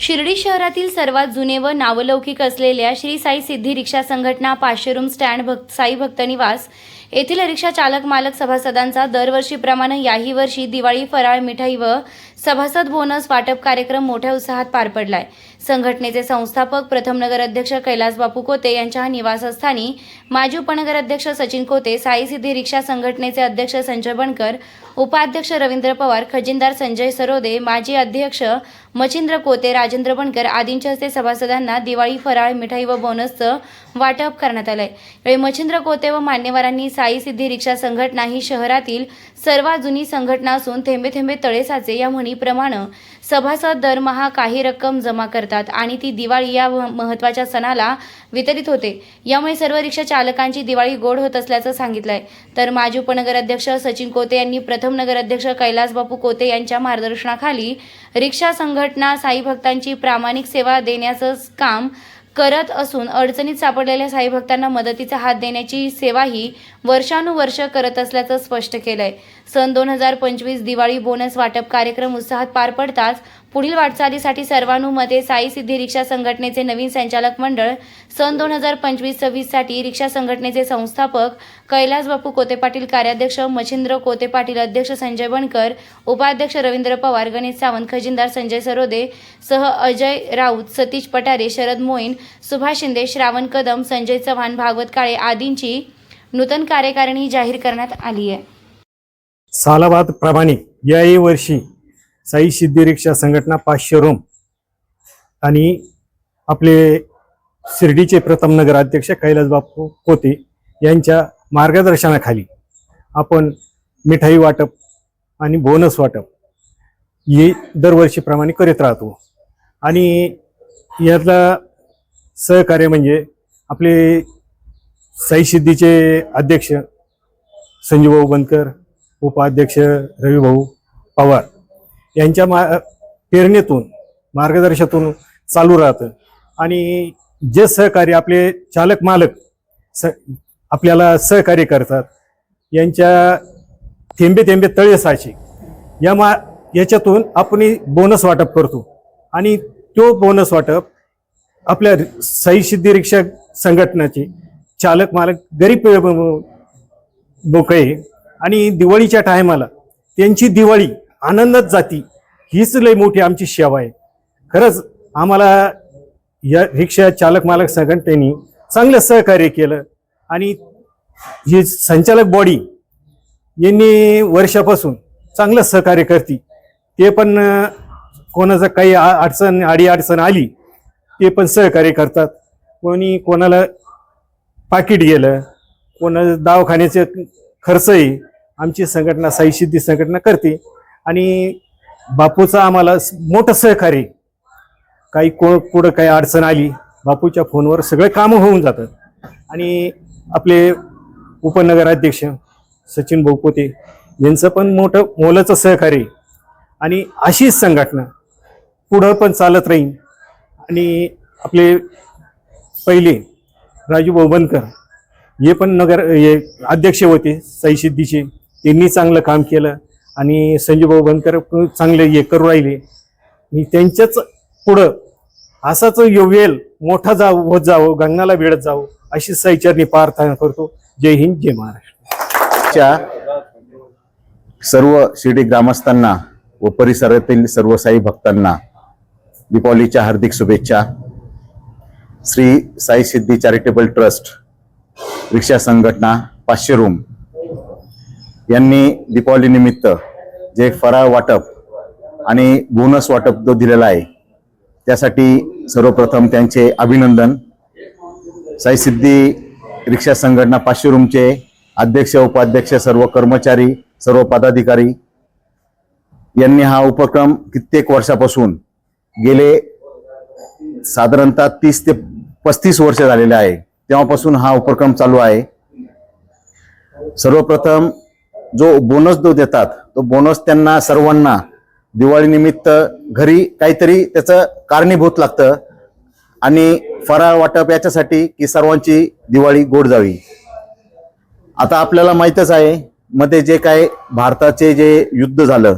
शिर्डी शहरातील सर्वात जुने व नावलौकिक असलेल्या श्री साई सिद्धी रिक्षा संघटना पाचशे रूम स्टँड भक्त साई भक्त निवास येथील रिक्षा चालक मालक सभासदांचा दरवर्षीप्रमाणे याही वर्षी दिवाळी फराळ मिठाई व सभासद बोनस वाटप कार्यक्रम मोठ्या उत्साहात पार पडलाय. संघटनेचे संस्थापक प्रथम नगर अध्यक्ष कैलास बापू कोते यांच्या निवासस्थानी माजी उपनगर अध्यक्ष सचिन कोते साई सिद्धी रिक्षा संघटनेचे अध्यक्ष संजय बनकर उपाध्यक्ष रवींद्र पवार खजिनदार संजय सरोदे माजी अध्यक्ष मचिंद्र कोते राजेंद्र बनकर आदींच्या हस्ते सभासदांना दिवाळी फराळ मिठाई व बोनसचं वाटप करण्यात आलंय. यावेळी मचिंद्र कोते व मान्यवरांनी साई सिद्धी रिक्षा संघटना ही शहरातील सर्वात जुनी संघटना असून थेंबे थेंबे तळे साचे या म्हणीप्रमाणे सभासद दरमहा काही रक्कम जमा करतात आणि ती दिवाळी या महत्त्वाच्या महत्त्वाच्या सणाला वितरित होते. यामुळे सर्व रिक्षा चालकांची दिवाळी गोड होत असल्याचं सांगितलंय. तर माजी उपनगराध्यक्ष सचिन कोते यांनी प्रथम नगर अध्यक्ष कोते यांच्या मार्गदर्शनाखाली रिक्षा संघटना साई भक्तांची प्रामाणिक सेवा देण्याचं काम करत असून अडचणीत सापडलेल्या साई भक्तांना मदतीचा हात देण्याची सेवाही वर्षानुवर्ष करत असल्याचं स्पष्ट केलंय. सन दोन हजार पंचवीस दिवाळी बोनस वाटप कार्यक्रम उत्साहात पार पडताच पुढील वाटचालीसाठी सर्वानुमते साई सिद्धी रिक्षा संघटनेचे नवीन संचालक मंडळ सन दोन हजार पंचवीस सव्वीससाठी रिक्षा संघटनेचे संस्थापक कैलास बापू कोते पाटील कार्याध्यक्ष मच्छिंद्र कोते पाटील अध्यक्ष संजय बनकर उपाध्यक्ष रवींद्र पवार गणेश सावंत खजिनदार संजय सरोदे सह अजय राऊत सतीश पटारे शरद मोईन सुभाष शिंदे श्रावण कदम संजय चव्हाण भागवत काळे आदींची नूतन कार्यकारिणी जाहीर करण्यात आली आहे. सालाबाद प्रमाणे याही वर्षी साई सिद्धी रिक्षा संघटना पाचशे रोम आणि आपले शिर्डीचे प्रथम नगराध्यक्ष कैलास बापू कोते यांच्या मार्गदर्शनाखाली आपण मिठाई वाटप आणि बोनस वाटप हे दरवर्षीप्रमाणे करीत राहतो. आणि यातला सहकार्य म्हणजे आपले साई सिद्धीचे अध्यक्ष संजीवभाऊ बनकर उपाध्यक्ष रविभाऊ पवार. यांच्या मा प्रेरणेतून मार्गदर्शनातून चालू राहतं. आणि जे सहकारी आपले चालक मालक स आपल्याला सहकार्य करतात यांच्या थेंबे थेंबे तळे साचे या मा याच्यातून आपण बोनस वाटप करतो. आणि तो बोनस वाटप आपल्या सही सिद्धी रिक्षा संघटनाचे चालक मालक गरीब लोक आहे आणि दिवाळीच्या टायमाला त्यांची दिवाळी आनंदात जाती. हीच लय मोठी आमची सेवा आहे. खरंच आम्हाला या रिक्षा चालक मालक संघटनेनी चांगलं सहकार्य केलं. आणि ही संचालक बॉडी यांनी वर्षापासून चांगलं सहकार्य करते. ते पण कोणाचं काही आ- अडचण आडी अडचण आली ते पण सहकार्य करतात. कोणी कोणाला पाकिट गेलं कोणाला दवाखान्याचे खर्चही आमची संघटना साई सिद्धी संघटना करते. आणि बापूचा आम्हाला मोठं सहकार्य. काही को कुठं काही अडचण आली बापूच्या फोनवर सगळे कामं होऊन जातात. आणि आपले उपनगराध्यक्ष सचिन भाऊपोते यांचं पण मोठं मोलाचं सहकार्य. आणि अशीच संघटना पुढं पण चालत राहील. आणि आपले पहिले राजू बोबनकर हे पण नगर हे अध्यक्ष होते साई सिद्धीचे. त्यांनी चांगलं काम केलं. आणि संजीवभाऊ बनकर चांगले हे करू राहिले. मी त्यांच्याच पुढं असाच योवेल मोठा जावं होत जावं गंगाला वेळत जावं अशी साईचरणी प्रार्थना करतो. जय हिंद जय महाराष्ट्र. च्या सर्व शिर्डी ग्रामस्थांना व परिसरातील सर्व साई भक्तांना दीपावलीच्या हार्दिक शुभेच्छा. श्री साई सिद्धी चॅरिटेबल ट्रस्ट रिक्षा संघटना पाचशे रूम यांनी दीपावली निमित्त जे फराळ वाटप आणि बोनस वाटप जो दिलेला आहे त्यासाठी सर्वप्रथम त्यांचे अभिनंदन. साई सिद्धी रिक्षा संघटना पाचशे रूमचे अध्यक्ष उपाध्यक्ष सर्व कर्मचारी सर्व पदाधिकारी यांनी हा उपक्रम कित्येक वर्षापासून गेले साधारणतः तीस ते पस्तीस वर्ष झालेले आहे. तेव्हापासून हा उपक्रम चालू आहे. सर्वप्रथम जो बोनस जो देतात तो बोनस त्यांना सर्वांना. दिवाळीनिमित्त घरी काहीतरी त्याचं कारणीभूत लागतं. आणि फराळ वाटप याच्यासाठी की सर्वांची दिवाळी गोड जावी. आता आपल्याला माहीतच आहे मध्ये जे काय भारताचे जे युद्ध झालं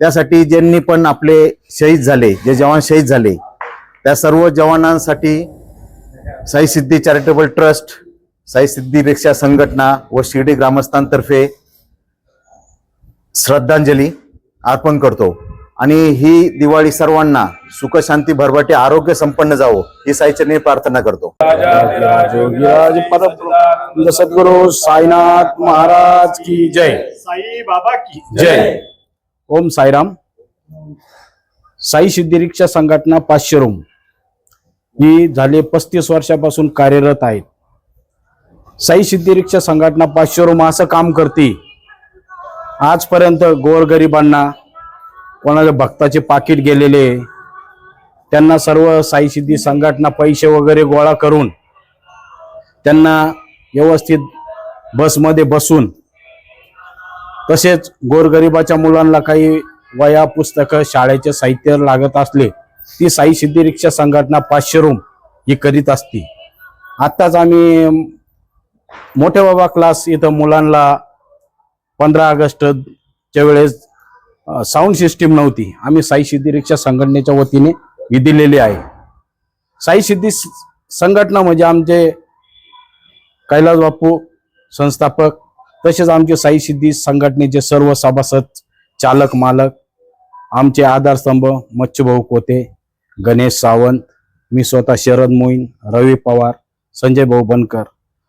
त्यासाठी ज्यांनी पण आपले शहीद झाले जे जवान शहीद झाले त्या सर्व जवानांसाठी साई सिद्धी चॅरिटेबल ट्रस्ट साई सिद्धी रिक्षा संघटना व शिर्डी ग्रामस्थांतर्फे श्रद्धांजली अर्पण करतो. आणि ही दिवाळी सर्वांना सुख शांती भरभटे आरोग्य संपन्न जावो ही साईचरणी प्रार्थना करतो. सद्गुरु साईनाथ महाराज की जय. साई बाबा की जय. ओम साईराम. साई सिद्धी रिक्षा संघटना पाचशे रूम. ही झाले पस्तीस वर्षापासून कार्यरत आहेत. साई सिद्धी रिक्षा संघटना पाचशे रूम असं काम करते. आजपर्यंत गोरगरिबांना कोणाच्या भक्ताचे पाकिट गेलेले त्यांना सर्व साई सिद्धी संघटना पैसे वगैरे गोळा करून त्यांना व्यवस्थित बसमध्ये बसून तसेच गोरगरिबाच्या मुलांना काही वया पुस्तकं शाळेचे साहित्य लागत असले ती साई सिद्धी रिक्षा संघटना पाचशे रूम ही करीत असती. आत्ताच आम्ही मोठे बाबा क्लास इथं मुलांना पंधरा ऑगस्टच्या वेळेस साऊंड सिस्टीम नव्हती. आम्ही साई सिद्धी रिक्षा संघटनेच्या वतीने ही दिलेली आहे. साई सिद्धी संघटना म्हणजे आमचे कैलास बापू संस्थापक तसेच आमचे साई सिद्धी संघटनेचे सर्व सभासद चालक मालक आमचे आधारस्तंभ मच्छभाऊ कोते गणेश सावंत मी स्वतः शरद मोईन रवी पवार संजय भाऊ बनकर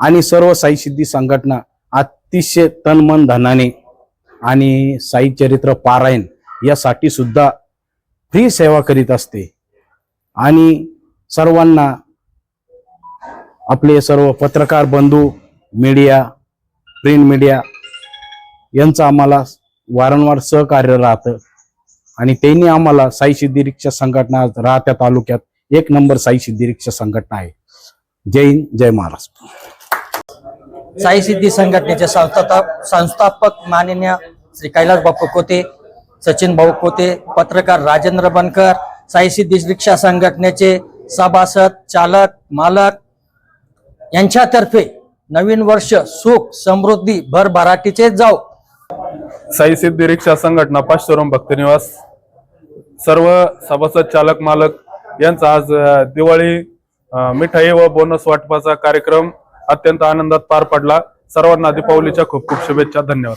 आणि सर्व साई सिद्धी संघटना अतिशय तन मन धनाने आणि साई चरित्र पारायण यासाठी सुद्धा फ्री सेवा करीत असते. आणि सर्वांना आपले सर्व पत्रकार बंधू मीडिया प्रिंट मीडिया यांचं आम्हाला वारंवार सहकार्य राहतं. आणि त्यांनी आम्हाला साई सिद्धी रिक्षा संघटना राहत्या तालुक्यात एक नंबर साई सिद्धी रिक्षा संघटना आहे. जय हिंद जय महाराष्ट्र. साई सिद्धी संघटनेचे संस्थापक संस्थापक माननीय श्री कैलास बापू कोते सचिन भाऊ कोते पत्रकार राजेंद्र बनकर साई सिद्धी रिक्षा संघटनेचे सभासद चालक मालक यांच्यातर्फे नवीन वर्ष सुख समृद्धी भरभराटीचे जाऊ साई सिद्धी रिक्षा संघटना पाचशेरोम भक्तनिवास सर्व सभासद चालक मालक यांचा आज दिवाळी मिठाई व बोनस वाटपाचा कार्यक्रम अत्यंत आनंदात पार पडला. सर्वांना दीपावलीच्या खूप खूप शुभेच्छा. धन्यवाद.